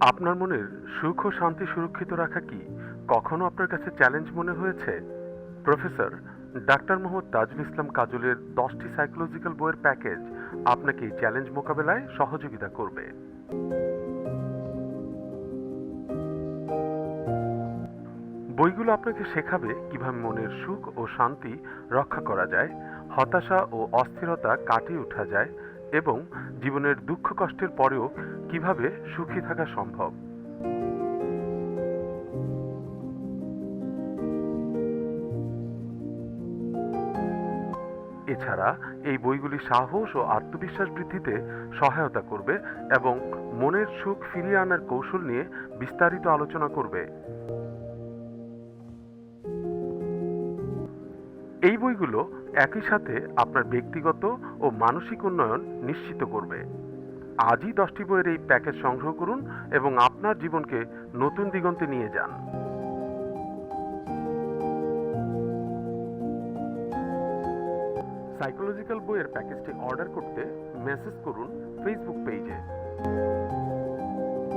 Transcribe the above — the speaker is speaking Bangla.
আপনার মনের সুখ ও শান্তি সুরক্ষিত রাখা কি কখনো আপনার কাছে চ্যালেঞ্জ মনে হয়েছে? প্রফেসর ডাক্তার মোহাম্মদ তাজুল ইসলাম কাজলের দশটি সাইকোলজিক্যাল বইয়ের প্যাকেজ আপনাকে এই চ্যালেঞ্জ মোকাবেলায় সহযোগিতা করবে। বইগুলো আপনাকে শেখাবে কীভাবে মনের সুখ ও শান্তি রক্ষা করা যায়, হতাশা ও অস্থিরতা কাটিয়ে ওঠা যায় এবং জীবনের দুঃখ কষ্টের পরেও কীভাবে সুখী থাকা সম্ভব। এছাড়া এই বইগুলি সাহস ও আত্মবিশ্বাস বৃদ্ধিতে সহায়তা করবে এবং মনের সুখ ফিরিয়ে আনার কৌশল নিয়ে বিস্তারিত আলোচনা করবে। এই বইগুলো একই সাথে আপনার ব্যক্তিগত ও মানসিক উন্নয়ন নিশ্চিত করবে। আজই দশটি বইয়ের এই প্যাকেজ সংগ্রহ করুন এবং আপনার জীবনকে নতুন দিগন্তে নিয়ে যান। সাইকোলজিক্যাল বইয়ের প্যাকেজটি অর্ডার করতে মেসেজ করুন ফেসবুক পেজে।